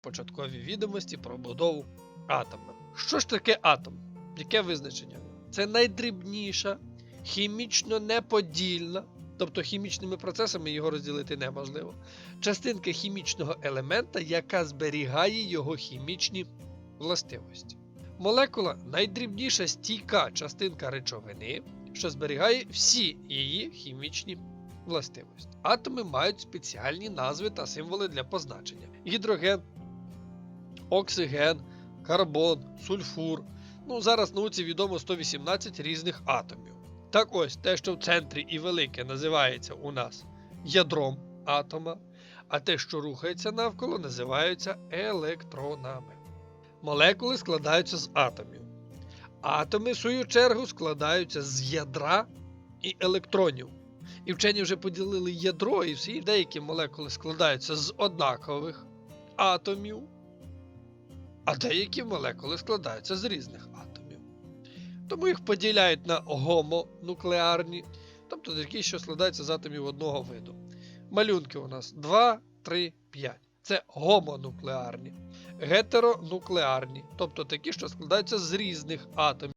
початкові відомості про будову атома. Що ж таке атом? Яке визначення? Це найдрібніша, хімічно неподільна, тобто хімічними процесами його розділити неможливо. Частинка хімічного елемента, яка зберігає його хімічні властивості. Молекула найдрібніша стійка частинка речовини, що зберігає всі її хімічні властивості. Атоми мають спеціальні назви та символи для позначення: гідроген, оксиген, карбон, сульфур. Ну, зараз науці відомо 118 різних атомів. Так ось те, що в центрі і велике називається у нас ядром атома, а те, що рухається навколо, називаються електронами. Молекули складаються з атомів. Атоми, в свою чергу, складаються з ядра і електронів. І вчені вже поділили ядро, і всі деякі молекули складаються з однакових атомів, а деякі молекули складаються з різних атомів. Тому їх поділяють на гомонуклеарні, тобто такі, що складаються з атомів одного виду. Малюнки у нас 2, 3, 5. Це гомонуклеарні. Гетеронуклеарні, тобто такі, що складаються з різних атомів.